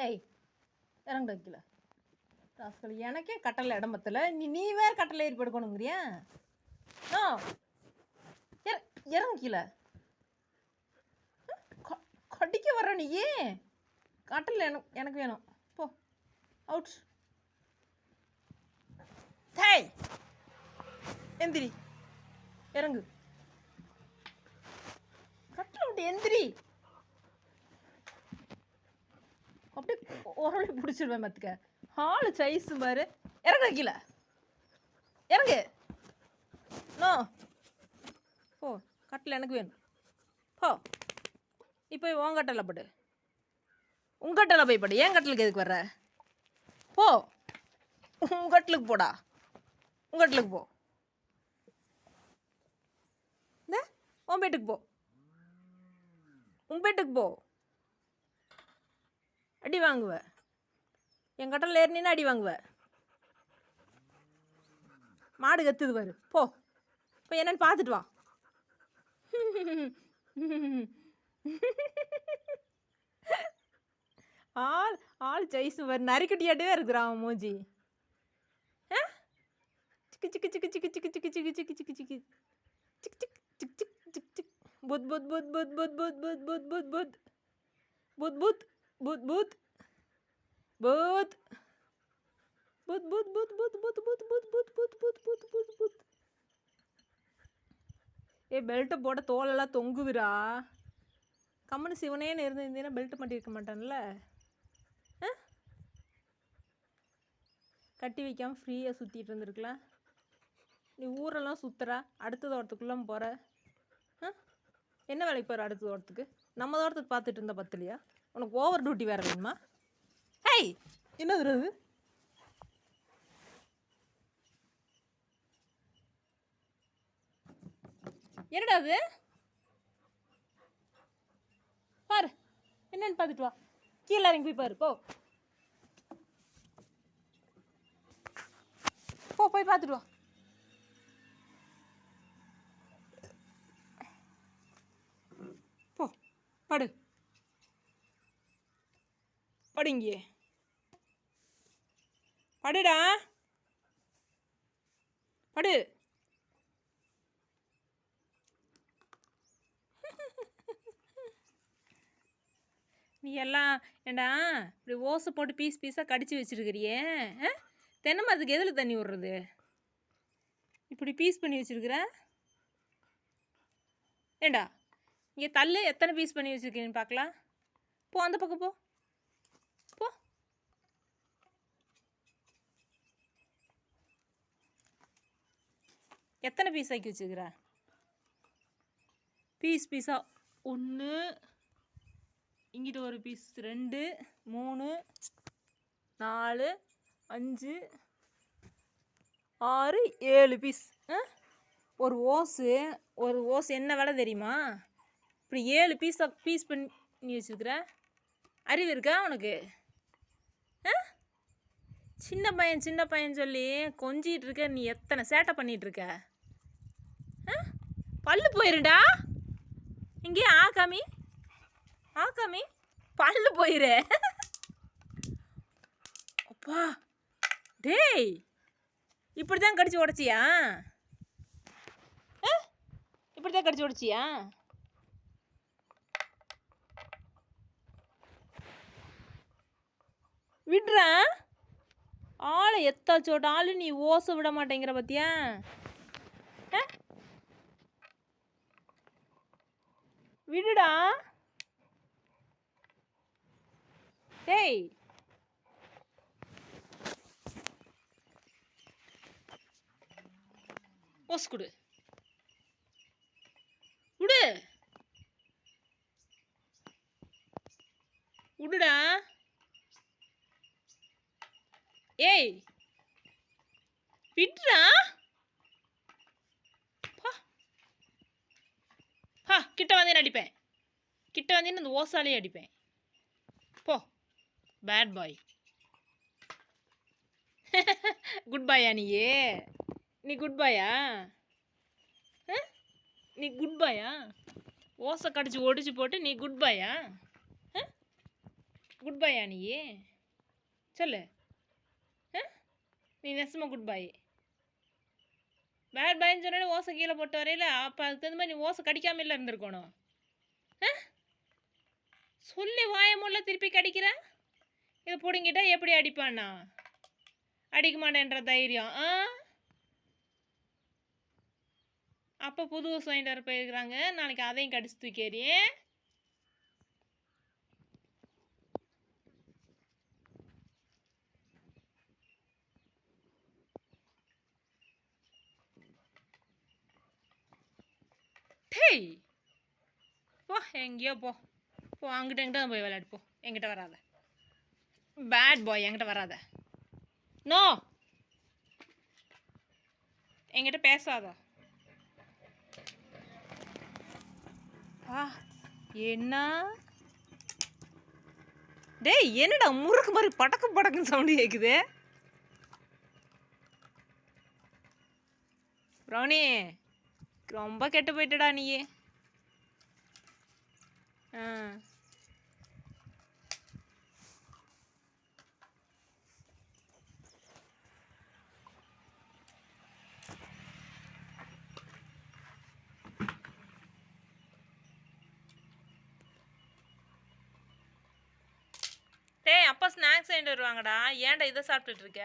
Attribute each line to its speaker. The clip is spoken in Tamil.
Speaker 1: டேய் இறங்கு வைக்கல ராஸ்கல் எனக்கே கட்டளை இடம் பத்தல நீ நீ வேறு கட்டளை ஏறி படுக்கணுங்கிறியா? ஆ இற- இறங்கு கீழே. கடிக்க வர்ற நீ ஏன் கட்டளை எனக்கு எனக்கு வேணும். போ. அவுட் டேய். எந்திரி. இறங்கு. கட்டளை விட்டு எந்திரி. அப்படியே உரளி பிடிச்சிடுவேன் பார்த்துக்க ஹால் சைஸு பாரு. இறங்க கீழே. இறங்கு. நோ. போ கட்டில் எனக்கு வேணும். போ. இப்போ உன் கட்டலை படு. உன் கட்டலை போய் படு. ஏன் கட்டலுக்கு எதுக்கு வர்ற? போ. உன் கட்டலுக்கு போடா. உன் கட்டலுக்கு போ. இந்த உன் பேட்டுக்கு போ. உன் பேட்டுக்கு போ. அடி வாங்குவ என் கட்டலில் ஏறினா அடி வாங்குவ மாடு கத்துது பாரு போ இப்போ என்னன்னு பார்த்துட்டு வா ஆள் ஆள் ஜெய்ஸு பாரு நரிக்குட்டியாட்டவே இருக்கிறான் அவன் மூஞ்சி ஆ? சிக்கு சிக்கு சிக்கு சிக்கு சிக்கு சிக்கு சிக்கு சிக்கு சிக்கு சிக்கு சிக் சிக் சிக் சிக் சிக் சிக் புத் புத் புத் புத் புத் புத் புத் புத் புத் புத் புத் புத் பூத் பூத் பூத் பூத் பூத் பூத் பூத் பூத் பூத் பூத் பூத் பூத் பூத் பூத் பூத் பூத் ஏ பெல்ட்டை போட தோலெல்லாம் தொங்குவிரா கம்மனு சிவனேன்னு இருந்திருந்தீங்கன்னா பெல்ட் மாட்டியிருக்க மாட்டான்ல ஆ? கட்டி வைக்காமல் ஃப்ரீயாக சுற்றிட்டு இருந்திருக்கலாம் நீ ஊரெல்லாம் சுற்றுற அடுத்த தோட்டத்துக்குள்ளே போகிற ஆ என்ன வேலைக்கு போகிற அடுத்த தோட்டத்துக்கு நம்ம தோட்டத்துக்கு பார்த்துட்டு இருந்தா பத்தலையா உனக்கு ஓவர் டியூட்டி வேறு வேணுமா? ஹேய்! என்னது அது என்னடா அது? பாரு என்னன்னு பார்த்துட்டு வா. கீழே இறங்கி போய் பாரு போ. போ போய் பார்த்துட்டு வா போ படு படுங்க. படுடா. படு. நீ எல்லாம் ஏண்டா இப்படி ஓசை போட்டு பீஸ் பீஸாக கடிச்சு வச்சுருக்கிறியே? ஆ? தென்னை மரத்துக்கு எதில் தண்ணி விடுறது? இப்படி பீஸ் பண்ணி வச்சிருக்கிற? ஏண்டா இங்கே தள்ளு எத்தனை பீஸ் பண்ணி வச்சுருக்கீங்கன்னு பார்க்கலாம் போ அந்த பக்கம் போ. எத்தனை பீஸ் ஆக்கி வச்சுக்கிற பீஸ் பீஸாக ஒன்று இங்கிட்ட ஒரு பீஸ் ரெண்டு மூணு நாலு அஞ்சு ஆறு ஏழு பீஸ் ஒரு ஓஸு ஒரு ஓஸ் என்ன விலை தெரியுமா? இப்படி ஏழு பீஸாக பீஸ் பண்ணி வச்சுருக்குற? அறிவு இருக்கா உனக்கு? ஆ? சின்ன பையன் சின்ன பையன் சொல்லி கொஞ்சிகிட்டு இருக்க நீ எத்தனை சேட்டை பண்ணிகிட்ருக்க இருக்க? பல்லு போயிருடா. இங்கே ஆ காமிப்பா பல்லு போயிரு. அப்பா. டேய். இப்படி தான் கடிச்சு உடச்சியா? இப்படி தான் கடிச்சு உடச்சியா? விடுறா. ஆளை எத்தாச்சோட்ட. ஆளு நீ ஓசை விட மாட்டேங்கிற பத்தியா ஆ? விடுடா. டேய். ஓஸ் கொடு. விடு விடுடா ஏய். விட்றா பா ஹா கிட்ட வந்தேன்னு அடிப்பேன் கிட்ட வந்தேன்னு அந்த ஓசாலையும் அடிப்பேன் போ பேட் பாய் குட் பாயா நீயே நீ குட் பாயா நீ குட் பாயா ஓசை கடிச்சு ஒடிச்சு போட்டு நீ குட் பாயா குட் பாயா நீயே சொல்லு ஆ? நீ நெசமா குட் பாய் பேட் பாய்ன்னு சொன்னாலே ஓசை கீழே போட்டு வரையில அப்போ அதுக்கு தகுந்த மாதிரி நீ ஓசை கடிக்காம இல்லை இருந்திருக்கணும். ஆ? சொல்லி வாயமுள்ள திருப்பி கடிக்கிற? இதை பிடுங்கிட்டா எப்படி அடிப்பானா அடிக்க மாட்டேன்ற தைரியம். ஆ? அப்போ புது ஊசு வாங்கிட்டு வர போயிருக்கிறாங்க. நாளைக்கு அதையும் கடிச்சு தூக்கேறி டேய் போ எங்கேயோ போ. போ அங்கிட்ட எங்கிட்ட போய் விளையாடு போ. என்கிட்ட வராத. பேட் பாய் என்கிட்ட வராத. நோ என்கிட்ட பேசாத. ஆ என்ன? டேய் என்னடா முறுக்கு மாதிரி படக்கு படக்குன்னு சவுண்டு கேட்குது ப்ரௌனி. ரொம்ப கெட்டு போயிட்டடா நீயே. ஆ. டேய் அப்பா ஸ்நாக்ஸ் வாங்கிட்டு வருவாங்கடா. ஏன்டா இதை சாப்பிட்டுட்டு இருக்க?